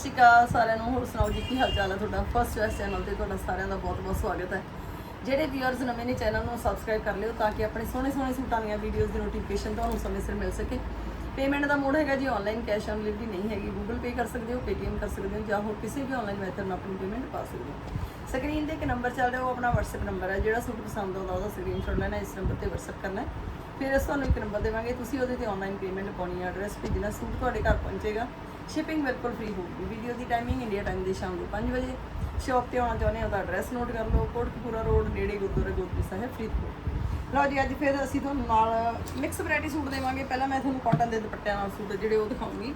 ਸਤਿ ਸ਼੍ਰੀ ਅਕਾਲ ਸਾਰਿਆਂ ਨੂੰ ਹੋਰ ਸੁਣਾਓ ਜੀ, ਕੀ ਹਾਲ ਚਾਲ ਹੈ ਤੁਹਾਡਾ? ਫਸਟ ਵੈਸ ਚੈਨਲ ਤੇ ਤੁਹਾਡਾ ਸਾਰਿਆਂ ਦਾ ਬਹੁਤ-ਬਹੁਤ ਸਵਾਗਤ ਹੈ। ਜਿਹੜੇ ਵੀਅਰਸ ਨਵੇਂ ਨੇ ਚੈਨਲ ਨੂੰ ਸਬਸਕ੍ਰਾਈਬ ਕਰ ਲਿਓ ਤਾਂ ਕਿ ਆਪਣੇ ਸੋਹਣੇ ਸੋਹਣੇ ਸੂਟਾਂ ਦੀਆਂ ਵੀਡੀਓਜ਼ ਦੀ ਨੋਟੀਫਿਕੇਸ਼ਨ ਤੁਹਾਨੂੰ ਸਮੇਂ ਸਿਰ ਮਿਲ ਸਕੇ। ਪੇਮੈਂਟ ਦਾ ਮੋਡ ਹੈਗਾ ਜੀ ਆਨਲਾਈਨ ਕੈਸ਼ ਔਨ ਡਿਲੀਵਰੀ ਨਹੀਂ ਹੈਗੀ। ਗੂਗਲ ਪੇ ਕਰ ਸਕਦੇ ਹੋ ਪੇਟੀਐਮ ਕਰ ਸਕਦੇ ਹੋ ਜਾਂ ਹੋਰ ਕਿਸੇ ਵੀ ਆਨਲਾਈਨ ਮੈਥਡ ਨਾਲ ਆਪਣੀ ਪੇਮੈਂਟ ਪਾ ਸਕਦੇ ਹੋ। ਸਕਰੀਨ ਤੇ ਇੱਕ ਨੰਬਰ ਚੱਲ ਰਿਹਾ, ਉਹ ਆਪਣਾ WhatsApp ਨੰਬਰ ਹੈ। ਜਿਹੜਾ ਸੂਟ ਪਸੰਦ ਆਉਂਦਾ, ਉਹਦਾ ਸਕਰੀਨਸ਼ਾਟ ਲੈਣਾ ਇਸ ਨੰਬਰ ਤੇ WhatsApp ਕਰਨਾ ਫਿਰ ਅਸੀਂ ਤੁਹਾਨੂੰ ਇੱਕ ਨੰਬਰ ਦੇਵਾਂਗੇ। ਤੁਸੀਂ ਉਹਦੇ ਤੇ ਆਨਲਾਈਨ ਪੇਮੈਂਟ ਪਾਉਣੀ ਹੈ ਐਡਰੈਸ ਭੇਜਣਾ। ਸੂਟ ਤੁਹਾਡੇ ਘਰ ਪਹੁੰਚੇਗਾ। ਸ਼ਿਪਿੰਗ ਬਿਲਕੁਲ ਫ੍ਰੀ ਹੋਊਗੀ। ਵੀਡੀਓ ਦੀ ਟਾਈਮਿੰਗ ਇੰਡੀਆ ਟਾਈਮ ਦੇ ਸ਼ਾਮ ਨੂੰ 5 ਵਜੇ। ਸ਼ਾਪ ਤੇ ਆਉਣਾ ਚਾਹੁੰਦੇ ਹੋ ਤਾਂ ਐਡਰੈਸ ਨੋਟ ਕਰ ਲਓ। ਕੋਟਕਪੂਰਾ ਰੋਡ ਨੇੜੇ ਗੁਰਦੁਆਰਾ ਗੋਪੀ ਸਾਹਿਬ, ਫਰੀਦਕੋਟ। ਲਓ ਜੀ, ਅੱਜ ਫਿਰ ਅਸੀਂ ਤੁਹਾਨੂੰ ਨਾਲ ਮਿਕਸ ਵੈਰਾਈਟੀ ਸੂਟ ਦੇਵਾਂਗੇ। ਪਹਿਲਾਂ ਮੈਂ ਤੁਹਾਨੂੰ ਕਾਟਨ ਦੇ ਦੁਪੱਟਿਆਂ ਨਾਲ ਸੂਟ ਜਿਹੜੇ ਉਹ ਦਿਖਾਉਂਗੀ।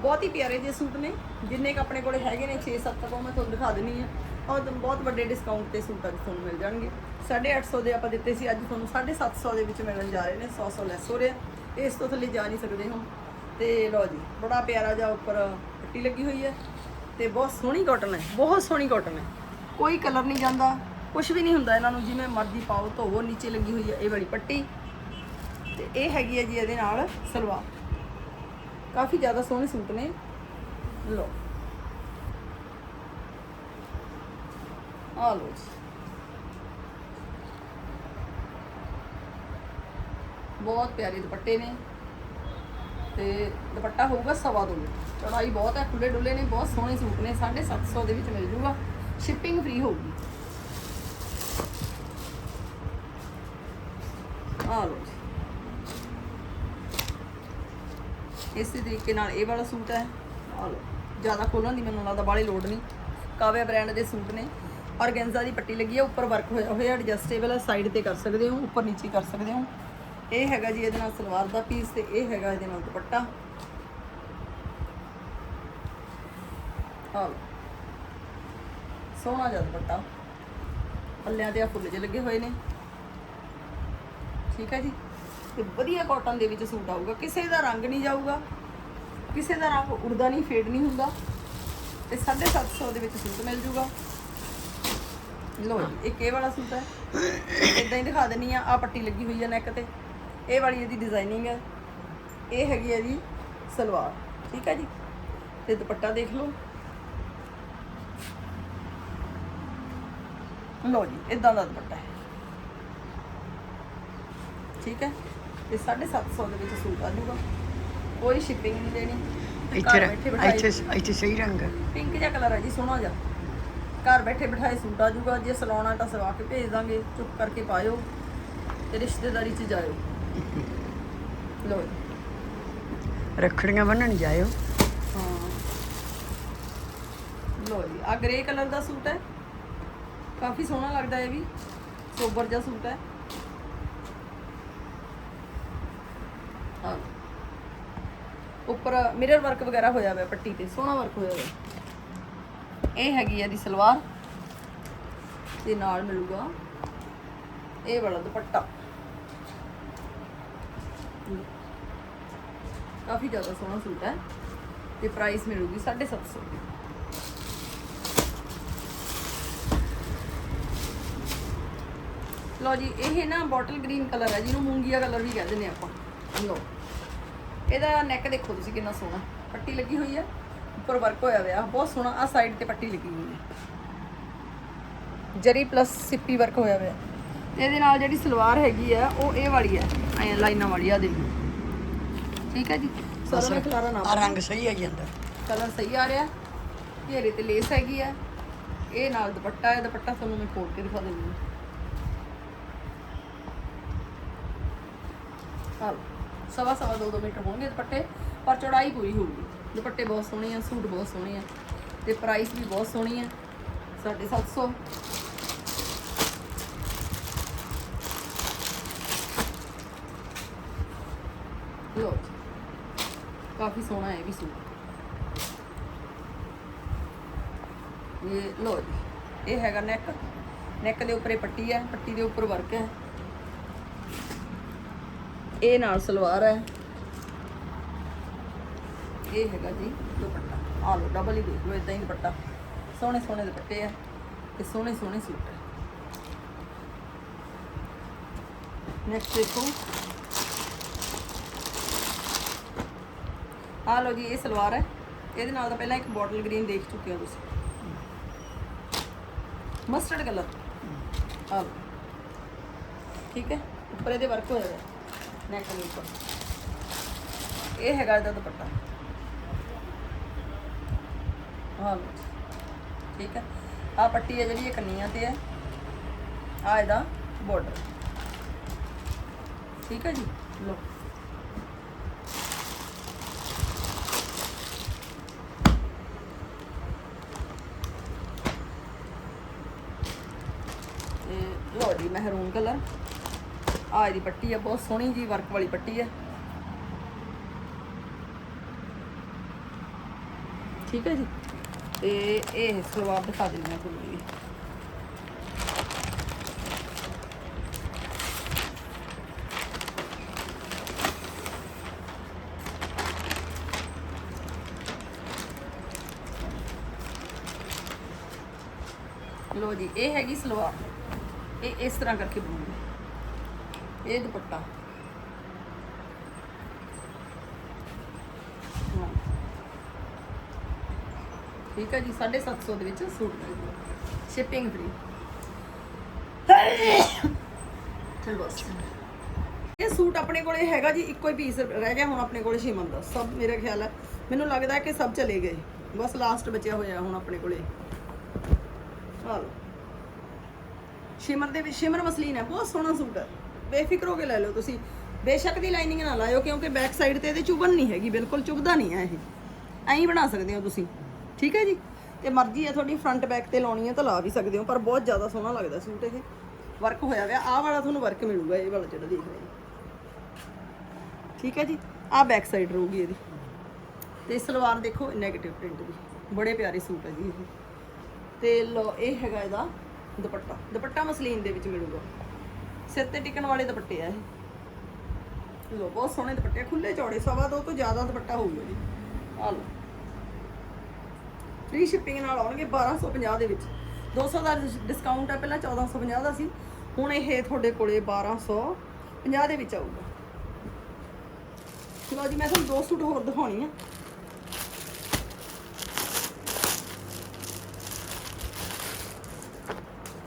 ਬਹੁਤ ਹੀ ਪਿਆਰੇ ਜਿਹੇ ਸੂਟ ਨੇ। ਜਿੰਨੇ ਕ ਆਪਣੇ ਕੋਲੇ ਹੈਗੇ ਨੇ 6-7 ਤੱਕ ਉਹ ਮੈਂ ਤੁਹਾਨੂੰ ਦਿਖਾ ਦੇਣੀ ਆ ਔਰ ਬਹੁਤ ਵੱਡੇ ਡਿਸਕਾਊਂਟ ਤੇ ਸੂਟ ਅੱਜ ਤੁਹਾਨੂੰ ਮਿਲ ਜਾਣਗੇ। 850 ਦੇ ਆਪਾਂ ਦਿੱਤੇ ਸੀ। ਅੱਜ ਤੁਹਾਨੂੰ 750 ਦੇ ਵਿੱਚ ਮਿਲਣ ਜਾ ਰਹੇ ਨੇ। 100 100 ਲੈਸ ਹੋ ਰਿਹਾ। ਇਸ ਤੋਂ ਥੱਲੇ ਜਾ ਨਹੀਂ ਸਕਦੇ ਹੁਣ। ਤੇ ਲਓ ਜੀ, ਬੜਾ ਪਿਆਰਾ ਜਿਹਾ ਉੱਪਰ ਪੱਟੀ ਲੱਗੀ ਹੋਈ ਹੈ ਤੇ ਬਹੁਤ ਸੋਹਣੀ ਕਾਟਨ ਹੈ, ਬਹੁਤ ਸੋਹਣੀ ਕਾਟਨ ਹੈ। ਕੋਈ ਕਲਰ ਨਹੀਂ ਜਾਂਦਾ ਕੁਝ ਵੀ ਨਹੀਂ ਹੁੰਦਾ ਇਹਨਾਂ ਨੂੰ, ਜਿਵੇਂ ਮਰਜ਼ੀ ਪਾਓ, ਧੋਵੋ, ਨੀਚੇ ਲੱਗੀ ਹੋਈ ਹੈ ਇਹ ਵਾਲੀ ਪੱਟੀ। ਤੇ ਇਹ ਹੈਗੀ ਹੈ ਜੀ ਇਹਦੇ ਨਾਲ ਸਲਵਾਰ। ਕਾਫੀ ਜ਼ਿਆਦਾ ਸੋਹਣੇ ਸੂਟ ਨੇ। ਲਓ। ਆ ਲਓ ਜੀ। ਬਹੁਤ ਪਿਆਰੇ ਦੁਪੱਟੇ ਨੇ। ਤੇ ਦੁਪੱਟਾ ਹੋਊਗਾ ਸਵਾ ਦੋ ਮੀਟਰ ਚੌੜਾਈ ਬਹੁਤ ਹੈ ਖੁੱਲੇ ਡੁੱਲੇ ਨੇ, ਬਹੁਤ ਸੋਹਣੇ ਸੂਟ ਨੇ 750 ਦੇ ਵਿੱਚ ਮਿਲ ਜੂਗਾ। ਸ਼ਿਪਿੰਗ ਫ੍ਰੀ ਹੋਊਗੀ। ਆ ਲਓ ਜੀ। ਇਸੇ ਤਰੀਕੇ ਨਾਲ ਇਹ ਵਾਲਾ ਸੂਟ ਹੈ। ਆ ਲਓ। ਜ਼ਿਆਦਾ ਖੋਲਣ ਦੀ ਮੈਨੂੰ ਲੱਗਦਾ ਬਾਹਲੀ ਲੋੜ ਨਹੀਂ। ਕਾਵਿਆ ਬ੍ਰਾਂਡ ਦੇ ਸੂਟ ਨੇ। ਔਰਗੈਂਜ਼ਾ ਦੀ ਪੱਟੀ ਲੱਗੀ ਹੈ, ਉੱਪਰ ਵਰਕ ਹੋਇਆ ਹੋਇਆ ਐਡਜਸਟੇਬਲ ਹੈ ਸਾਈਡ ਤੇ ਕਰ ਸਕਦੇ ਹੋ, ਉੱਪਰ ਨੀਚੇ ਕਰ ਸਕਦੇ ਹੋ। ਇਹ ਹੈਗਾ ਜੀ ਇਹਦੇ ਨਾਲ ਸਲਵਾਰ ਦਾ ਪੀਸ ਤੇ ਇਹ ਹੈਗਾ ਇਹਦੇ ਨਾਲ ਦੁਪੱਟਾ। ਆ ਸੋਹਣਾ ਜਿਹਾ ਦੁਪੱਟਾ। ਪੱਲਿਆਂ ਤੇ ਆ ਫੁੱਲ ਜਿਹੇ ਲੱਗੇ ਹੋਏ ਨੇ। ਠੀਕ ਹੈ ਜੀ? ਤੇ ਵਧੀਆ ਕਾਟਨ ਦੇ ਵਿੱਚ ਸੂਟ ਆਊਗਾ। ਕਿਸੇ ਦਾ ਰੰਗ ਨਹੀਂ ਜਾਊਗਾ। ਕਿਸੇ ਦਾ ਰੰਗ ਉੜਦਾ ਨਹੀਂ ਫੇਡ ਨਹੀਂ ਹੁੰਦਾ। ਤੇ 750 ਦੇ ਵਿੱਚ ਸੂਟ ਮਿਲ ਜੂਗਾ। ਲੋ ਜੀ, ਇੱਕ ਇਹ ਵਾਲਾ ਸੂਟ ਹੈ। ਇਦਾਂ ਹੀ ਦਿਖਾ ਦਿੰਨੀ ਆ। ਆ ਪੱਟੀ ਲੱਗੀ ਹੋਈ ਹੈ ਨੈਕ ਤੇ। ਇਹ ਵਾਲੀ ਇਹਦੀ ਡਿਜ਼ਾਈਨਿੰਗ ਹੈ। ਇਹ ਹੈਗੀ ਹੈ ਜੀ ਸਲਵਾਰ। ਠੀਕ ਹੈ ਜੀ? ਤੇ ਦੁਪੱਟਾ ਦੇਖ ਲਓ। ਲੋ ਜੀ ਇਦਾਂ ਦਾ ਦੁਪੱਟਾ ਹੈ। ਠੀਕ ਹੈ? ਤੇ 750 ਦੇ ਵਿੱਚ ਸੂਟ ਆ ਜਾਊਗਾ। ਕੋਈ ਸ਼ਿਪਿੰਗ ਨਹੀਂ ਦੇਣੀ। ਇੱਥੇ ਇੱਥੇ ਇੱਥੇ ਸਹੀ ਰੰਗ ਪਿੰਕ ਜਿਹਾ ਕਲਰ ਹੈ ਜੀ ਸੋਹਣਾ ਜਿਹਾ। ਘਰ ਬੈਠੇ ਬਿਠਾਏ ਸੂਟ ਆ ਜਾਊਗਾ। ਜੇ ਸਲਾਉਣਾ ਤਾਂ ਸਵਾ ਕੇ ਭੇਜ ਦਾਂਗੇ। ਚੁੱਪ ਕਰਕੇ ਪਾਇਓ ਤੇ ਰਿਸ਼ਤੇਦਾਰੀ 'ਚ ਜਾਇਓ। ਲੋ ਰੱਖੜੀਆਂ ਬੰਨਣ ਜਾਇਓ। ਹਾਂ। ਲੋ ਜੀ ਆ ਗ੍ਰੇ ਕਲਰ ਦਾ ਸੂਟ ਹੈ। ਕਾਫੀ ਸੋਹਣਾ ਲੱਗਦਾ ਇਹ ਵੀ। ਸੋਬਰ ਜਿਹਾ ਸੂਟ ਹੈ। ਲਓ। ਉੱਪਰ ਮਿਰਰ ਵਰਕ ਵਗੈਰਾ ਹੋਇਆ ਹੋਇਆ ਪੱਟੀ ਤੇ ਸੋਹਣਾ ਵਰਕ ਹੋਇਆ ਹੋਇਆ। ਇਹ ਹੈਗੀ ਆ ਦੀ ਸਲਵਾਰ। ਤੇ ਨਾਲ ਮਿਲੂਗਾ ਇਹ ਵਾਲਾ ਦੁਪੱਟਾ। ਕਾਫੀ ਜ਼ਿਆਦਾ ਸੋਹਣਾ ਸੂਟ ਹੈ ਤੇ ਪ੍ਰਾਈਸ ਮਿਲੂਗੀ 750 ਦੀ ਲਓ ਜੀ, ਇਹ ਨਾ ਬੋਟਲ ਗ੍ਰੀਨ ਕਲਰ ਹੈ, ਜਿਹਨੂੰ ਮੂੰਗੀਆ ਕਲਰ ਵੀ ਕਹਿੰਦੇ ਨੇ ਆਪਾਂ। ਲਓ, ਇਹਦਾ ਨੈਕ ਦੇਖੋ ਤੁਸੀਂ ਕਿੰਨਾ ਸੋਹਣਾ। ਪੱਟੀ ਲੱਗੀ ਹੋਈ ਹੈ, ਉੱਪਰ ਵਰਕ ਹੋਇਆ ਹੋਇਆ, ਬਹੁਤ ਸੋਹਣਾ ਆ ਸਾਈਡ ਤੇ ਪੱਟੀ ਲੱਗੀ ਹੋਈ ਹੈ। ਜਰੀ ਪਲੱਸ ਸਿੱਪੀ ਵਰਕ ਹੋਇਆ ਹੋਇਆ। ਤੇ ਇਹਦੇ ਨਾਲ ਜਿਹੜੀ ਸਲਵਾਰ ਹੈਗੀ ਆ ਉਹ ਇਹ ਵਾਲੀ ਹੈ, ਐ ਲਾਈਨਾਂ ਵਾਲੀ ਆ ਦੇਖੋ ਠੀਕ ਹੈ ਜੀ? ਸਾਰਾ ਮੈਂ ਖਲਾਰਾ ਨਾ ਆ ਰੰਗ ਸਹੀ ਹੈ ਜੀ ਅੰਦਰ। ਕਲਰ ਸਹੀ ਆ ਰਿਹਾ। ਘੇਰੇ ਤੇ ਲੇਸ ਹੈਗੀ ਆ। ਇਹ ਨਾਲ ਦੁਪੱਟਾ ਹੈ ਦੁਪੱਟਾ ਤੁਹਾਨੂੰ ਮੈਂ ਖੋਲ ਕੇ ਦਿਖਾ ਦਿੰਦੀ ਹਾਂ। ਆਹ ਸਵਾ ਸਵਾ ਦੋ ਦੋ ਮੀਟਰ ਹੋਣਗੇ ਦੁਪੱਟੇ ਪਰ ਚੌੜਾਈ ਪੂਰੀ ਹੋਊਗੀ। ਦੁਪੱਟੇ ਬਹੁਤ ਸੋਹਣੇ ਆ ਸੂਟ ਬਹੁਤ ਸੋਹਣੇ ਆ ਤੇ ਪ੍ਰਾਈਸ ਵੀ ਬਹੁਤ ਸੋਹਣੀ ਆ 750 ਲੋ ਕਾਫੀ ਸੋਹਣਾ ਹੈ ਵੀ ਸੂਟ। ਇਹ ਲੋ ਇਹ ਹੈਗਾ ਨੈਕ ਨੈਕ ਦੇ ਉੱਪਰ ਇਹ ਪੱਟੀ ਹੈ, ਪੱਟੀ ਦੇ ਉੱਪਰ ਵਰਕ ਹੈ। ਇਹ ਨਾਲ ਸਲਵਾਰ ਹੈ। ਇਹ ਹੈਗਾ ਜੀ ਦੁਪੱਟਾ। ਆ ਲੋ ਡਬਲ ਹੀ ਦੇਖ ਲਓ ਇਦਾਂ ਹੀ ਦੁਪੱਟਾ। ਸੋਹਣੇ ਸੋਹਣੇ ਦੁਪੱਟੇ ਆ ਤੇ ਸੋਹਣੇ ਸੋਹਣੇ ਸੂਟ ਹੈ। ਨੈਕਸਟ ਦੇਖੋ। ਆ ਲਓ ਜੀ, ਇਹ ਸਲਵਾਰ ਹੈ। ਇਹਦੇ ਨਾਲ ਤਾਂ ਪਹਿਲਾਂ ਇੱਕ ਬੋਟਲ ਗ੍ਰੀਨ ਦੇਖ ਚੁੱਕੇ ਹੋ ਤੁਸੀਂ। ਮਸਟਰਡ ਕਲਰ ਆ ਠੀਕ ਹੈ? ਉੱਪਰ ਇਹਦੇ ਵਰਕ ਹੋਏਗਾ ਹੈ ਨੈਕ ਦੇ ਉੱਪਰ। ਇਹ ਹੈਗਾ ਇਹਦਾ ਦੁਪੱਟਾ। ਆ ਲਓ। ਠੀਕ ਹੈ? ਆ ਪੱਟੀ ਹੈ ਜਿਹੜੀ, ਇਹ ਕੰਨੀਆਂ ਤੇ ਹੈ। ਆ ਇਹਦਾ ਬਾਰਡਰ ਠੀਕ ਹੈ ਜੀ? ਲੋ ਲਓ ਜੀ, ਮਹਿਰੂਨ ਕਲਰ। ਆ ਇਹਦੀ ਪੱਟੀ ਹੈ ਬਹੁਤ ਸੋਹਣੀ ਜੀ, ਵਰਕ ਵਾਲੀ ਪੱਟੀ ਹੈ ਠੀਕ ਹੈ ਜੀ? ਤੇ ਇਹ ਸਲਵਾਰ ਦਿਖਾ ਦਿੰਦੀ ਹਾਂ ਤੁਹਾਨੂੰ ਜੀ। ਲੋ ਜੀ, ਇਹ ਹੈਗੀ ਸਲਵਾਰ। ਇਹ ਇਸ ਤਰ੍ਹਾਂ ਕਰਕੇ ਬਣੂਗੀ ਇਹ ਦੁਪੱਟਾ। ਹਾਂ। ਠੀਕ ਹੈ ਜੀ 750 ਦੇ ਵਿੱਚ ਸੂਟ ਮਿਲੂਗਾ ਸ਼ਿਪਿੰਗ ਫ੍ਰੀ ਚਲ ਇਹ ਸੂਟ ਆਪਣੇ ਕੋਲੇ ਹੈਗਾ ਜੀ, ਇੱਕੋ ਹੀ ਪੀਸ ਰਹਿ ਗਿਆ, ਹੁਣ ਆਪਣੇ ਕੋਲੇ ਸ਼ਿਮਨ ਦਾ। ਸਭ ਮੇਰਾ ਖਿਆਲ ਹੈ, ਮੈਨੂੰ ਲੱਗਦਾ ਹੈ ਕਿ ਸਭ ਚਲੇ ਗਏ। ਬਸ ਲਾਸਟ ਬਚਿਆ ਹੋਇਆ ਹੁਣ ਆਪਣੇ ਕੋਲੇ। ਚਲੋ। ਸ਼ਿਮਰ ਦੇ ਵਿੱਚ ਸ਼ਿਮਰ ਮਸਲੀਨ ਹੈ, ਬਹੁਤ ਸੋਹਣਾ ਸੂਟ ਹੈ। ਬੇਫਿਕਰ ਹੋ ਕੇ ਲੈ ਲਓ ਤੁਸੀਂ। ਬੇਸ਼ੱਕ ਦੀ ਲਾਈਨਿੰਗ ਨਾ ਲਾਇਓ, ਕਿਉਂਕਿ ਬੈਕ ਸਾਈਡ ਤੇ ਇਹਦੇ ਚੁਭਣ ਨਹੀਂ ਹੈਗੀ, ਬਿਲਕੁਲ ਚੁਭਦਾ ਨਹੀਂ ਹੈ ਇਹ। ਐਂ ਹੀ ਬਣਾ ਸਕਦੇ ਹੋ ਤੁਸੀਂ। ਠੀਕ ਹੈ ਜੀ? ਤੇ ਮਰਜ਼ੀ ਹੈ ਤੁਹਾਡੀ ਫਰੰਟ ਬੈਕ ਤੇ ਲਾਉਣੀ ਹੈ ਤਾਂ ਲਾ ਵੀ ਸਕਦੇ ਹੋ, ਪਰ ਬਹੁਤ ਜ਼ਿਆਦਾ ਸੋਹਣਾ ਲੱਗਦਾ ਸੂਟ ਇਹ। ਵਰਕ ਹੋਇਆ ਹੋਇਆ, ਆਹ ਵਾਲਾ ਤੁਹਾਨੂੰ ਵਰਕ ਮਿਲੂਗਾ, ਇਹ ਵਾਲਾ ਜਿਹੜਾ ਦੇਖ ਰਹੇ ਹੋ। ਠੀਕ ਹੈ ਜੀ? ਆਹ ਬੈਕ ਸਾਈਡ ਰਹੂਗੀ ਇਹਦੀ। ਤੇ ਸਲਵਾਰ ਦੇਖੋ ਨੈਗੇਟਿਵ ਪ੍ਰਿੰਟ ਦੀ। ਬੜੇ ਪਿਆਰੇ ਸੂਟ ਹੈ ਜੀ ਇਹ। ਤੇ ਲੋ ਇਹ ਹੈਗਾ ਇਹਦਾ ਦੁਪੱਟਾ ਦੁਪੱਟਾ ਮਸਲੀਨ ਦੇ ਵਿੱਚ ਮਿਲੂਗਾ। ਸਿਰ ਤੇ ਟਿਕਣ ਵਾਲੇ ਦੁਪੱਟੇ ਆ ਇਹ। ਲੋ ਬਹੁਤ ਸੋਹਣੇ ਦੁਪੱਟੇ ਖੁੱਲੇ ਚੌੜੇ, ਸਵਾ ਦੋ ਤੋਂ ਜ਼ਿਆਦਾ ਦੁਪੱਟਾ ਹੋਊਗਾ ਜੀ। ਆ ਲੋ ਫ੍ਰੀ ਸ਼ਿਪਿੰਗ ਨਾਲ ਆਉਣਗੇ 1250 ਦੇ ਵਿੱਚ। 200 ਦਾ ਡਿਸਕਾਊਂਟ ਆ, ਪਹਿਲਾਂ 1450 ਦਾ ਸੀ। ਹੁਣ ਇਹ ਤੁਹਾਡੇ ਕੋਲੇ 1250 ਦੇ ਵਿੱਚ ਆਊਗਾ। ਲੋ ਜੀ, ਮੈਂ ਤੁਹਾਨੂੰ ਦੋ ਸੂਟ ਹੋਰ ਦਿਖਾਉਣੀ ਆ।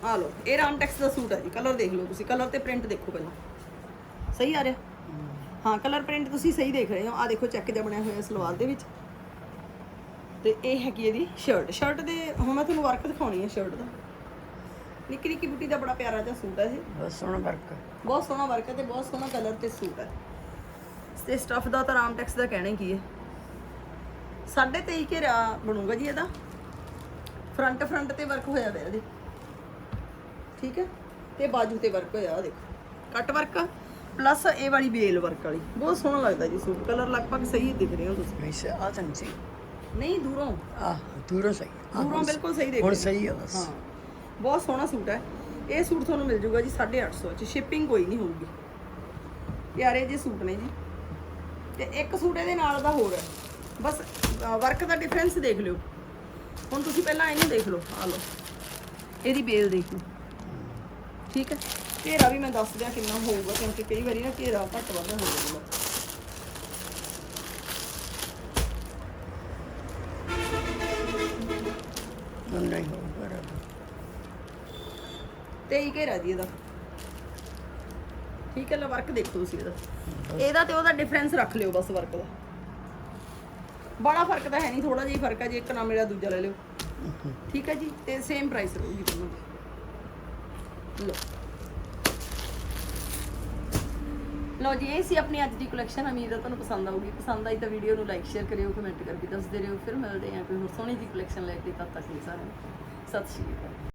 ਆ ਲੋ ਇਹ ਰਾਮਟੈਕਸ ਦਾ ਸੂਟ ਹੈ ਜੀ ਕਲਰ ਦੇਖ ਲਓ ਤੁਸੀਂ ਕਲਰ ਤੇ ਪ੍ਰਿੰਟ ਦੇਖੋ ਪਹਿਲਾਂ। ਸਹੀ ਆ ਰਿਹਾ? ਹਾਂ ਕਲਰ ਪ੍ਰਿੰਟ ਤੁਸੀਂ ਸਹੀ ਦੇਖ ਰਹੇ ਹੋ। ਆ ਦੇਖੋ ਚੈੱਕ ਜਿਹਾ ਬਣਿਆ ਹੋਇਆ ਸਲਵਾਰ ਦੇ ਵਿੱਚ। ਤੇ ਇਹ ਹੈਗੀ ਇਹਦੀ ਸ਼ਰਟ ਸ਼ਰਟ ਦੇ ਹੁਣ ਮੈਂ ਤੁਹਾਨੂੰ ਵਰਕ ਦਿਖਾਉਣੀ ਹੈ ਸ਼ਰਟ ਦਾ। ਨਿੱਕੀ ਨਿੱਕੀ ਬੁੱਟੀ ਦਾ ਬੜਾ ਪਿਆਰਾ ਜਿਹਾ ਸੂਟ ਹੈ ਇਹ ਬਹੁਤ ਸੋਹਣਾ ਵਰਕ ਬਹੁਤ ਸੋਹਣਾ ਵਰਕ ਹੈ ਤੇ ਬਹੁਤ ਸੋਹਣਾ ਕਲਰ ਤੇ ਸੂਟ ਹੈ। ਤੇ ਸਟਫ ਦਾ ਤਾਂ ਰਾਮਟੈਕਸ ਦਾ ਕਹਿਣਾ ਕੀ ਹੈ? ਸਾਢੇ ਤੇਈ ਘੇਰਾ ਬਣੂਗਾ ਜੀ ਇਹਦਾ। ਫਰੰਟ ਫਰੰਟ ਤੇ ਵਰਕ ਹੋਇਆ ਹੋਇਆ ਇਹਦੇ। ਠੀਕ ਹੈ? ਤੇ ਬਾਜੂ ਤੇ ਵਰਕ ਹੋਇਆ ਆ ਦੇਖੋ। ਕੱਟ ਵਰਕ ਪਲੱਸ ਇਹ ਵਾਲੀ ਬੇਲ ਵਰਕ ਵਾਲੀ। ਬਹੁਤ ਸੋਹਣਾ ਲੱਗਦਾ ਜੀ ਸੂਟ ਕਲਰ ਲਗਭਗ ਸਹੀ ਦਿਖ ਰਹੇ ਹੋ ਤੁਸੀਂ। ਵੈਸੇ ਆ ਨਹੀਂ ਸੀ। ਨਹੀਂ ਦੂਰੋਂ। ਆ ਦੂਰੋਂ ਸਹੀ। ਦੂਰੋਂ ਹੁਣ ਬਿਲਕੁਲ ਸਹੀ ਦੇਖ ਹੁਣ। ਸਹੀ ਹੈ ਬਸ। ਹਾਂ। ਬਹੁਤ ਸੋਹਣਾ ਸੂਟ ਹੈ। ਇਹ ਸੂਟ ਤੁਹਾਨੂੰ ਮਿਲ ਜੂਗਾ ਜੀ 850 ਚ। ਸ਼ਿਪਿੰਗ ਕੋਈ ਨਹੀਂ ਹੋਊਗੀ। ਪਿਆਰੇ ਜਿਹੇ ਸੂਟ ਨੇ ਜੀ। ਤੇ ਇੱਕ ਸੂਟ ਇਹਦੇ ਨਾਲ ਦਾ ਹੋਰ ਹੈ। ਬਸ ਵਰਕ ਦਾ ਡਿਫਰੈਂਸ ਦੇਖ ਲਿਓ। ਹੁਣ ਤੁਸੀਂ ਪਹਿਲਾਂ ਇਹਨੂੰ ਦੇਖ ਲਓ। ਆ ਲਓ। ਇਹਦੀ ਬੇਲ ਦੇਖ। ਲਓ ਠੀਕ ਹੈ? ਘੇਰਾ ਵੀ ਮੈਂ ਦੱਸ ਦਿਆਂ ਕਿੰਨਾ ਹੋਊਗਾ ਕਿਉਂਕਿ ਕਈ ਵਾਰੀ ਨਾ ਘੇਰਾ ਘੱਟ ਵੱਧ ਹੋ ਜਾਂਦਾ। ਨਹੀਂ ਹੋ ਬਰਾਬਰ। ਤੇ ਹੀ ਘੇਰਾ ਜੀ ਇਹਦਾ। ਠੀਕ ਹੈ ਲੈ ਵਰਕ ਦੇਖੋ ਤੁਸੀਂ ਇਹਦਾ। ਇਹਦਾ ਤੇ ਉਹਦਾ ਡਿਫਰੈਂਸ ਰੱਖ ਲਿਓ ਬਸ ਵਰਕ ਦਾ। ਬੜਾ ਫ਼ਰਕ ਤਾਂ ਹੈ ਨਹੀਂ ਥੋੜਾ ਜਿਹਾ ਹੀ ਫ਼ਰਕ ਹੈ ਜੇ ਇੱਕ ਨਾ ਮਿਲਿਆ ਦੂਜਾ ਲੈ ਲਿਓ। ਠੀਕ ਹੈ ਜੀ ਤੇ ਸੇਮ ਪ੍ਰਾਈਸ ਰਹੂਗੀ ਦੋਨੋਂ ਦੀ। ਲੋ ਲਓ ਜੀ, ਇਹ ਸੀ ਆਪਣੀ ਅੱਜ ਦੀ ਕਲੈਕਸ਼ਨ ਉਮੀਦ ਹੈ ਤੁਹਾਨੂੰ ਪਸੰਦ ਆਊਗੀ। ਪਸੰਦ ਆਈ ਤਾਂ ਵੀਡੀਓ ਨੂੰ ਲਾਈਕ ਸ਼ੇਅਰ ਕਰਿਓ ਕਮੈਂਟ ਕਰਕੇ ਦੱਸਦੇ ਰਹੋ। ਫਿਰ ਮਿਲਦੇ ਹਾਂ ਕੋਈ ਹੋਰ ਸੋਹਣੀ ਜੀ ਕਲੈਕਸ਼ਨ ਲੈ ਕੇ। ਤਦ ਤੱਕ ਲਈ ਸਾਰਿਆਂ ਨੂੰ। ਸਤਿ ਸ਼੍ਰੀ ਅਕਾਲ।